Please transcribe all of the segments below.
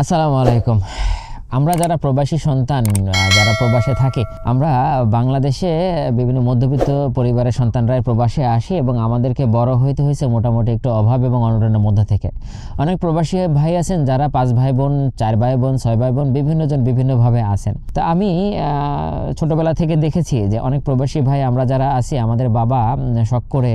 আসসালামু আলাইকুম। আমরা যারা প্রবাসী সন্তান যারা প্রবাসে থাকে, আমরা বাংলাদেশে বিভিন্ন মধ্যবিত্ত পরিবারের সন্তানরা প্রবাসে আসি এবং আমাদেরকে বড় হইতে হয়েছে মোটামুটি একটু অভাব এবং অনটনের মধ্যে থেকে। অনেক প্রবাসী ভাই আছেন যারা পাঁচ ভাই বোন চার ভাই বোন ছয় ভাই বোন বিভিন্নজন বিভিন্নভাবে আছেন। তা আমি ছোটবেলা থেকে দেখেছি যে অনেক প্রবাসী ভাই আমরা যারা আছি, আমাদের বাবা শখ করে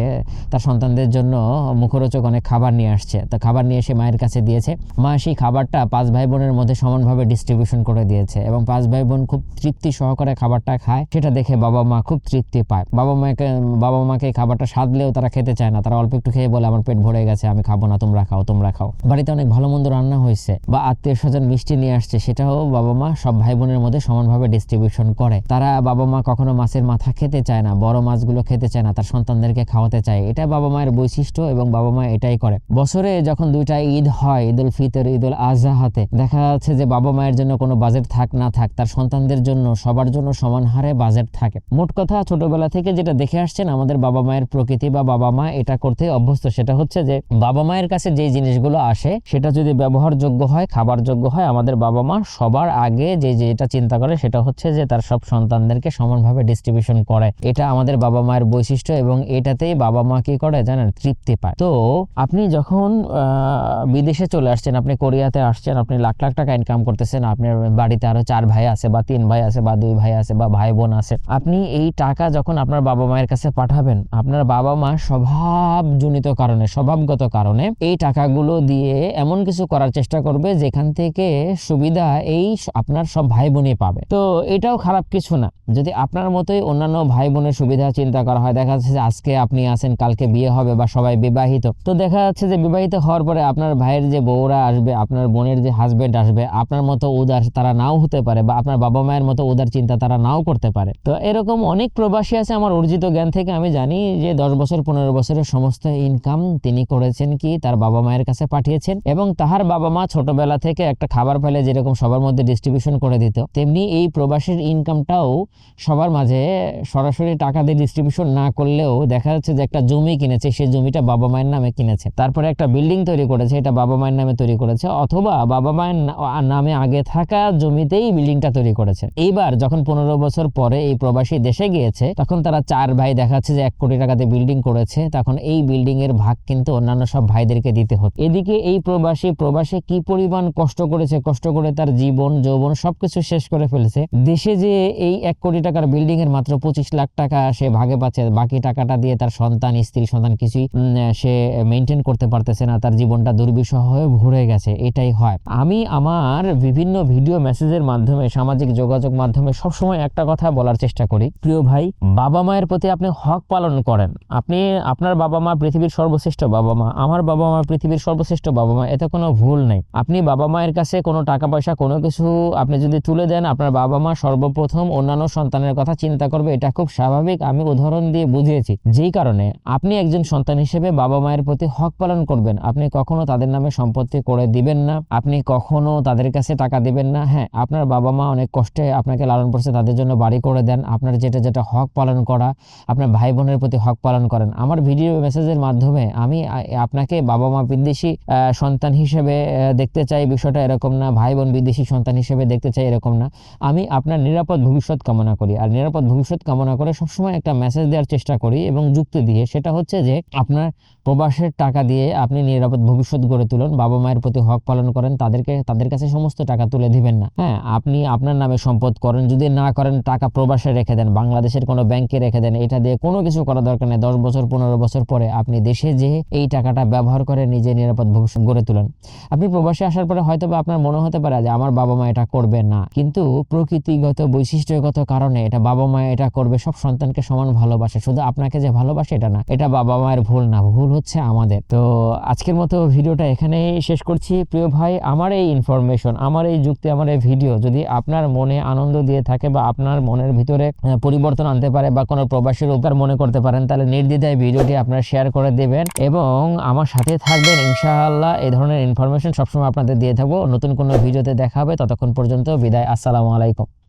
তার সন্তানদের জন্য মুখরোচক অনেক খাবার নিয়ে আসছে। তা খাবার নিয়ে এসে মায়ের কাছে দিয়েছে। মা সেই খাবারটা পাঁচ ভাই বোনের মধ্যে সমানভাবে ডিস্ট্রিবিউশন করে দিয়েছে এবং পাঁচ ভাই বোন খুব তৃপ্তি সহকারে খাবারটা খায়। সেটা দেখে বাবা মা খুব তৃপ্তি পায়। বাবা মাকে বাবা মাকে খাবারটা সাধলেও তারা খেতে চায় না। তারা অল্প একটু খেয়ে বলে, আমার পেট ভরে গেছে, আমি খাব না, তোমরা খাও তোমরা খাও। বাড়িতে অনেক ভালো মন্দ রান্না হয়েছে বা আত্মীয় স্বজন মিষ্টি নিয়ে আসছে। সেটাও বাবা মা সব ভাই বোনের মধ্যে সমানভাবে ডিস্ট্রিবিউশন করে। তারা বাবা মা কখনো মাছের মাথা খেতে চায় না, বড় মাছগুলো খেতে চায় না, তার সন্তানদেরকে খাওয়াতে চায়। এটা বাবা মায়ের বৈশিষ্ট্য এবং বাবা মা এটাই করে। বছরে যখন দুইটা ঈদ হয় ঈদ উল ফিতর ঈদ উল আজহাতে দেখা যাচ্ছে যে বাবা মায়ের জন্য কোনো বাজেট থাক, না থাক, তার সন্তানদের জন্য, সবার জন্য সমান হারে বাজেট থাকে। মোট কথা, ছোটবেলা থেকে যেটা দেখে আসছেন, আমাদের বাবা মায়ের প্রকৃতি বা বাবা মা এটা করতে অভ্যস্ত, সেটা হচ্ছে যে বাবা মায়ের কাছে যে জিনিসগুলো আসে, সেটা যদি ব্যবহারযোগ্য হয় খাবার যোগ্য হয়, আমাদের বাবা মা সবার আগে যে যেটা চিন্তা করে, সেটা হচ্ছে যে তার সব সন্তানদেরকে সমানভাবে ডিস্ট্রিবিউশন করে। এটা আমাদের বাবা মায়ের বৈশিষ্ট্য এবং এটাতেই বাবা মা কি করে জানেন? তৃপ্তি পায়। তো আপনি যখন বিদেশে চলে আসছেন, আপনি কোরিয়াতে আসছেন, আপনি লাখ লাখ টাকা ইনকাম করতেছেন আপনার বাড়িতে আরও চার ভাই আছে বা তিন ভাই আছে বা দুই ভাই আছে বা ভাই বোন আছে, আপনি এই টাকা যখন আপনার বাবা মায়ের কাছে পাঠাবেন, আপনার বাবা মা স্বভাবজনিত কারণে, স্বভাবগত কারণে এই টাকাগুলো দিয়ে এমন কিছু করার চেষ্টা করবে যেখান থেকে সুবিধা এই আপনার সব ভাই বোনই পাবে। তো এটাও খারাপ কিছু না। যদি আপনার মতোই অন্যান্য ভাই বোনের সুবিধা চিন্তা করা হয়, দেখা যাচ্ছে যে আজকে আপনি আছেন, কালকে বিয়ে হবে বা সবাই বিবাহিত, তো দেখা যাচ্ছে যে বিবাহিত হওয়ার পরে আপনার ভাইয়ের যে বউরা আসবে, আপনার বোনের যে হাজবেন্ড আসবে, আপনার মতো উদার তারা নাও হতে পারে বা আপনার বাবা মায়ের মতো উদার চিন্তা তারা নাও করতে পারে। তো এরকম অনেক প্রবাসী আছে আমার অর্জিত জ্ঞান থেকে। আমি জানি যে দশ বছর, পনেরো বছরের সমস্ত ইনকাম তিনি করেছেন কি তার বাবা মায়ের কাছে পাঠিয়েছেন এবং তাহার বাবা মা ছোটবেলা থেকে একটা খাবার পেলে যেরকম সবার মধ্যে ডিস্ট্রিবিউশন করে দিত, তেমনি এই প্রবাসীর ইনকামটাও সবার মাঝে সরাসরি টাকা দিয়ে ডিস্ট্রিবিউশন না করলেও দেখা যাচ্ছে যে একটা জমি কিনেছে, সেই জমিটা বাবা মায়ের নামে কিনেছে। তারপরে একটা বিল্ডিং তৈরি করেছে, এটা বাবা মায়ের নামে তৈরি করেছে অথবা বাবা মায়ের নামে আগে থাকা জমিতেই বিল্ডিংটা তৈরি করেছে। এইবার যখন পনেরো বছর পরে এই প্রবাসী দেশে গিয়েছে, তখন তারা চার ভাই দেখাচ্ছে যে এক কোটি টাকাতে বিল্ডিং করেছে, তখন এই বিল্ডিং এর ভাগ কিন্তু অন্যান্য সব ভাইদেরকে দিতে হতো। এদিকে এই প্রবাসী, প্রবাসে কি পরিমাণ কষ্ট করেছে, কষ্ট করে তার জীবন, যৌবন সবকিছু শেষ করে ফেলেছে, দেশে যে এই এক কোটি টাকার বিল্ডিং এর মাত্র পঁচিশ লাখ টাকা সে ভাগে পাচ্ছে, বাকি টাকাটা দিয়ে তার সন্তান, স্ত্রী, সন্তান কিছুই সে মেনটেন করতে পারতেছে না, তার জীবনটা দুর্বিষহ হয়ে ভরে গেছে, এটাই হয়। আমি, আমার বিভিন্ন ভিডিও মেসেজের মাধ্যমে, সামাজিক যোগাযোগ মাধ্যমে সবসময় একটা কথা বলার চেষ্টা করি। প্রিয় ভাই, বাবা মায়ের প্রতি আপনি হক পালন করেন। আপনি আপনার বাবা মা পৃথিবীর সর্বশ্রেষ্ঠ বাবা মা, আমার বাবা মা পৃথিবীর সর্বশ্রেষ্ঠ বাবা মা, এতে কোনো ভুল নেই। আপনি বাবা মায়ের কাছে কোনো টাকা পয়সা, কোনো কিছু আপনি যদি তুলে দেন, আপনার বাবা মা সর্বপ্রথম অন্যান্য সন্তানের কথা চিন্তা করবে। এটা খুব স্বাভাবিক, আমি উদাহরণ দিয়ে বুঝিয়েছি। যেই কারণে আপনি একজন সন্তান হিসেবে বাবা মায়ের প্রতি হক পালন করবেন। আপনি কখনো তাদের নামে সম্পত্তি করে দিবেন না। আপনি কখনো তাদের কাছে টাকা দিবেন না। হ্যাঁ আপনার বাবা মা অনেক কষ্টে আপনাকে লালন করছে, তাদের জন্য বাড়ি করে দেন। আপনার যেটা যেটা হক পালন করা, আপনার ভাই বোনের প্রতি হক পালন করেন। আমার ভিডিও মেসেজের মাধ্যমে আমি আপনাকে বাবা মা বিদেশি সন্তান হিসেবে দেখতে চাই, বিষয়টা এরকম না। ভাই বোন বিদেশি সন্তান হিসেবে দেখতে চাই, এরকম না। আমি আপনার নিরাপদ ভবিষ্যৎ কামনা করি। আর নিরাপদ ভবিষ্যৎ কামনা করে সবসময় একটা মেসেজ দেওয়ার চেষ্টা করি এবং যুক্তি দিয়ে। সেটা হচ্ছে যে, আপনার প্রবাসের টাকা দিয়ে আপনি নিরাপদ ভবিষ্যৎ গড়ে তুলুন, বাবা মায়ের প্রতি হক পালন করেন, তাদেরকে, তাদের কাছে সমস্ত টাকা তুলে দিবেন না। হ্যাঁ আপনি আপনার নামে সম্পদ করেন, যদি না করেন, টাকা প্রবাসে রেখে দেন, বাংলাদেশের কোনো ব্যাংকে রেখে দেন, এটা দিয়ে কোনো কিছু করার দরকার নেই। দশ বছর, পনেরো বছর পরে আপনি দেশে যেয়ে এই টাকাটা ব্যবহার করে নিজে নিরাপদ ভবিষ্যৎ গড়ে তুলেন। আপনি প্রবাসে আসার পরে হয়তো বা আপনার মনে হতে পারে যে আমার বাবা মা এটা করবে না। কিন্তু প্রকৃতিগত বৈশিষ্ট্যগত কারণে এটা বাবা মা এটা করবে, সব সন্তানকে সমান ভালোবাসে। শুধু আপনাকে যে ভালোবাসে এটা না, এটা বাবা মায়ের ভুল না, ভুল হচ্ছে আমাদের। তো আজকের মতো ভিডিওটা এখানেই শেষ করছি। প্রিয় ভাই, আমার এই ইনফরমেশন আমার এই যুক্তি, আমার এই ভিডিও যদি আপনার মনে আনন্দ দিয়ে থাকে বা আপনার মনের ভিতরে পরিবর্তন আনতে পারে বা কোনো প্রবাসীর উপকার মনে করতে পারেন, তাহলে নির্দ্বিধায় ভিডিওটি আপনারা শেয়ার করে দেবেন এবং আমার সাথে থাকবেন ইনশাআল্লাহ। এই ধরনের ইনফরমেশন সবসময় আপনাদের দিয়ে থাকব। নতুন কোনো ভিডিওতে দেখা হবে। ততক্ষণ পর্যন্ত বিদায়। আসসালামু আলাইকুম।